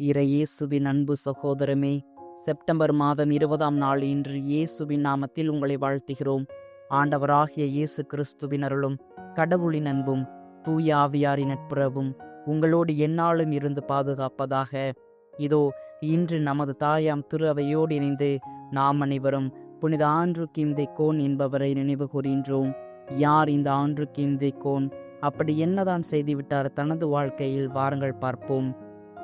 இறையேசுவின் அன்பு சகோதரமே செப்டம்பர் மாதம் இருபதாம் நாள் இன்று இயேசுவின் நாமத்தில் உங்களை வாழ்த்துகிறோம். ஆண்டவராகிய இயேசு கிறிஸ்துவின் அருளும் கடவுளின் அன்பும் தூய ஆவியாரின் நட்புறவும் உங்களோடு எந்நாளும் இருந்து பாதுகாப்பதாக. இதோ இன்று நமது தாயாம் திரு அவையோடு இணைந்து நாம் அனைவரும் புனித ஆன்று கிம்தை கோன் என்பவரை நினைவு கூறுகின்றோம் யார் இந்த ஆன்று கிம்தை கோன்? அப்படி என்னதான் செய்துவிட்டார் தனது வாழ்க்கையில்? வாருங்கள் பார்ப்போம்.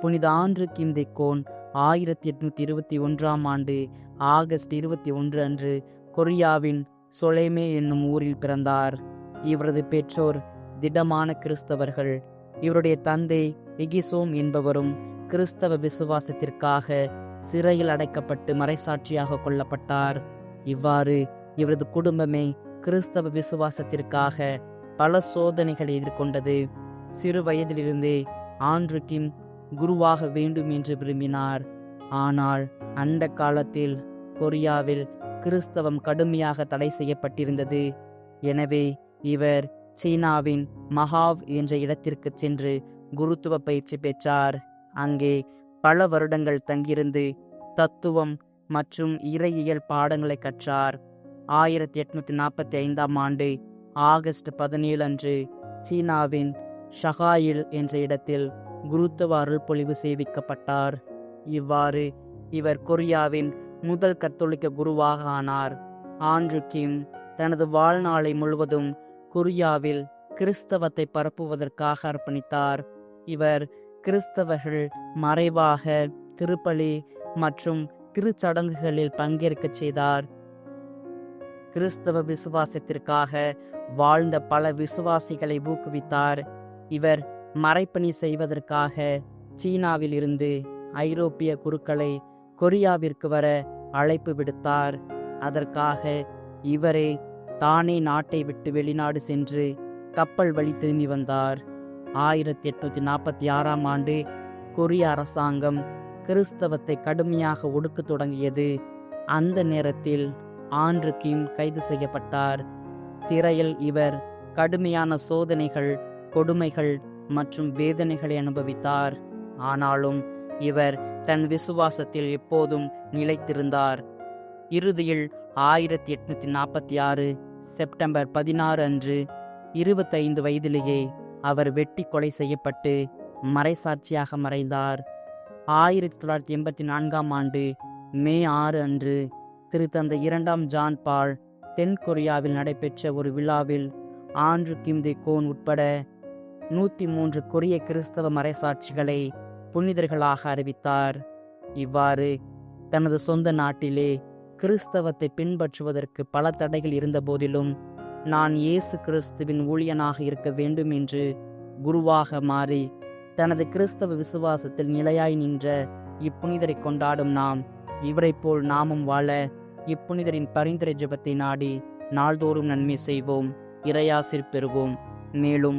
புனித ஆன்று கிம்தை கோன் ஆயிரத்தி எட்நூத்தி இருபத்தி ஒன்றாம் ஆண்டு ஆகஸ்ட் இருபத்தி ஒன்று அன்று கொரியாவின் சொலேமே என்னும் ஊரில் பிறந்தார். இவரது பெற்றோர் திடமான கிறிஸ்தவர்கள். இவருடைய தந்தை எகிசோம் என்பவரும் கிறிஸ்தவ விசுவாசத்திற்காக சிறையில் அடைக்கப்பட்டு மறைசாட்சியாக கொல்லப்பட்டார். இவ்வாறு இவரது குடும்பமே கிறிஸ்தவ விசுவாசத்திற்காக பல சோதனைகளை எதிர்கொண்டது. சிறு வயதிலிருந்தே ஆண்ட்ரு கிம் குருவாக வேண்டும் என்று விரும்பினார். ஆனால் அந்த காலத்தில் கொரியாவில் கிறிஸ்தவம் கடுமையாக தடை செய்யப்பட்டிருந்தது. எனவே இவர் சீனாவின் மகாவ் என்ற இடத்திற்கு சென்று குருத்துவ பயிற்சி பெற்றார். அங்கே பல வருடங்கள் தங்கியிருந்து தத்துவம் மற்றும் இறையியல் பாடங்களை கற்றார். ஆயிரத்தி எட்நூத்தி நாற்பத்தி ஐந்தாம் ஆண்டு ஆகஸ்ட் பதினேழு அன்று சீனாவின் ஷஹாயில் என்ற இடத்தில் குருத்துவ அருள்பொழிவு சேவிக்கப்பட்டார். இவ்வாறு இவர் கொரியாவின் முதல் கத்தோலிக்க குருவாக ஆனார். ஆண்ட்ரு கிம் தனது வாழ்நாளை முழுவதும் கொரியாவில் கிறிஸ்தவத்தை பரப்புவதற்காக அர்ப்பணித்தார். இவர் கிறிஸ்தவர்கள் மறைவாக திருப்பலி மற்றும் திருச்சடங்குகளில் பங்கேற்கச் செய்தார். கிறிஸ்தவ விசுவாசத்திற்காக வாழ்ந்த பல விசுவாசிகளை ஊக்குவித்தார். இவர் மறைப்பணி செய்வதற்காக சீனாவில் இருந்து ஐரோப்பிய குருக்களை கொரியாவிற்கு வர அழைப்பு விடுத்தார். அதற்காக இவரே தானே நாட்டை விட்டு வெளிநாடு சென்று கப்பல் வழி திரும்பி வந்தார். ஆயிரத்தி எட்நூத்தி நாற்பத்தி ஆறாம் ஆண்டு கொரிய அரசாங்கம் கிறிஸ்தவத்தை கடுமையாக ஒடுக்க தொடங்கியது. அந்த நேரத்தில் ஆண்ட்ரு கிம் கைது செய்யப்பட்டார். சிறையில் இவர் கடுமையான சோதனைகள் கொடுமைகள் மற்றும் வேதனைகளை அனுபவித்தார். ஆனாலும் இவர் தன் விசுவாசத்தில் எப்போதும் நிலைத்திருந்தார். இறுதியில் ஆயிரத்தி எட்நூத்தி நாற்பத்தி ஆறு செப்டம்பர் பதினாறு அன்று இருபத்தைந்து வயதிலேயே அவர் வெட்டி கொலை செய்யப்பட்டு மறைசாட்சியாக மறைந்தார். ஆயிரத்தி தொள்ளாயிரத்தி எண்பத்தி நான்காம் ஆண்டு மே ஆறு அன்று திருத்தந்தை இரண்டாம் ஜான் பால் தென் கொரியாவில் நடைபெற்ற ஒரு விழாவில் ஆண்ட்ரு கிம்தே கோன் உட்பட நூற்றி மூன்று கொரிய கிறிஸ்தவ மறைசாட்சிகளை புனிதர்களாக அறிவித்தார். இவ்வாறு தனது சொந்த நாட்டிலே கிறிஸ்தவத்தை பின்பற்றுவதற்கு பல தடைகள் இருந்த போதிலும் நான் இயேசு கிறிஸ்துவின் ஊழியனாக இருக்க வேண்டும் என்று குருவாக மாறி தனது கிறிஸ்தவ விசுவாசத்தில் நிலையாய் நின்ற இப்புனிதரை கொண்டாடும் நாம் இவரைப் போல் நாமும் வாழ இப்புனிதரின் பரிந்துரை ஜெபத்தை நாடி நாள்தோறும் நன்மை செய்வோம் இறையாசிர் பெறுவோம். மேலும்